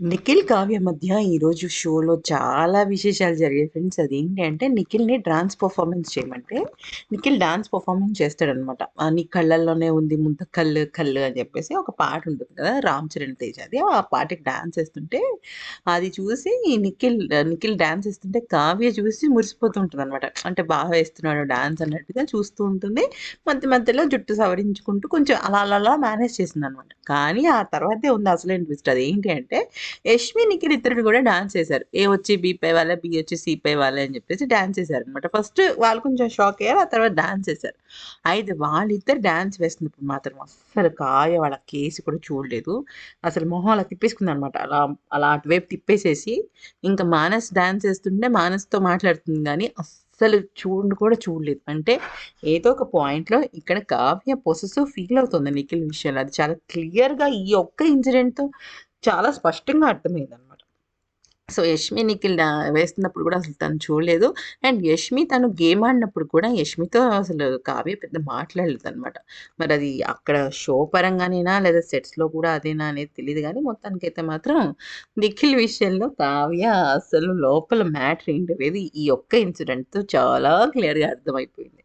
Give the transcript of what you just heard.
నిఖిల్, కావ్య మధ్య ఈరోజు షోలో చాలా విశేషాలు జరిగాయి ఫ్రెండ్స్. అదేంటి అంటే నిఖిల్‌ని డాన్స్ పర్ఫార్మెన్స్ చేయమంటే, నిఖిల్ డాన్స్ పర్ఫార్మెన్స్ చేస్తాడనమాట. నీ కళ్ళల్లోనే ఉంది ముంత కళ్ళు కళ్ళు అని చెప్పేసి ఒక పాట ఉంటుంది కదా! రామ్ చరణ్ తేజది. ఆ పాటకి డాన్స్ వేస్తుంటే అది చూసి నిఖిల్ నిఖిల్ డాన్స్ వేస్తుంటే కావ్య చూసి మురిసిపోతుంటుంది అనమాట అంటే బాగా వేస్తున్నాడు డాన్స్ అన్నట్టుగా చూస్తూ ఉంటుంది. మధ్య మధ్యలో జుట్టు సవరించుకుంటూ కొంచెం అలా అలా అలా మేనేజ్ చేసిందనమాట. కానీ ఆ తర్వాతే ఉంది అసలైన ట్విస్ట్. ఏంటి అంటే యష్మి, నిఖిల్ ఇద్దరు కూడా డాన్స్ చేశారు. ఏ వచ్చి బి పై వాళ్ళే, బి వచ్చి సి పై వాళ్ళే అని చెప్పేసి డాన్స్ చేశారనమాట. ఫస్ట్ వాళ్ళు కొంచెం షాక్ అయ్యారు. ఆ తర్వాత డాన్స్ చేశారు. అయితే వాళ్ళిద్దరు డాన్స్ వేస్తున్నప్పుడు మాత్రం అస్సలు కాయ వాళ్ళ కేసు కూడా చూడలేదు. అసలు మొహం అలా తిప్పేసుకుందనమాట. అలా అలా అటువైపు తిప్పేసేసి ఇంకా మానస్ డాన్స్ వేస్తుంటే మానస్‌తో మాట్లాడుతుంది కానీ అస్సలు చూడు కూడా చూడలేదు. అంటే ఏదో ఒక పాయింట్‌లో ఇక్కడ కావ్య పొసెసివ్ ఫీల్ అవుతుంది నిఖిల్ విషయంలో. అది చాలా క్లియర్‌గా ఈ ఒక్క ఇన్సిడెంట్‌తో చాలా స్పష్టంగా అర్థమైందనమాట. సో, యష్మి, నిఖిల్ వేస్తున్నప్పుడు కూడా అసలు తను చూడలేదు. అండ్ యష్మి తను గేమ్ ఆడినప్పుడు కూడా యష్మితో అసలు కావ్య పెద్ద మాట్లాడదు అనమాట మరి అది అక్కడ షో పరంగానేనా లేదా సెట్స్‌లో కూడా అదేనా అనేది తెలియదు కానీ మొత్తానికైతే మాత్రం నిఖిల్ విషయంలో కావ్య అసలు లోపల మ్యాటర్ ఏంటనేది ఈ ఒక్క ఇన్సిడెంట్‌తో చాలా క్లియర్‌గా అర్థమైపోయింది.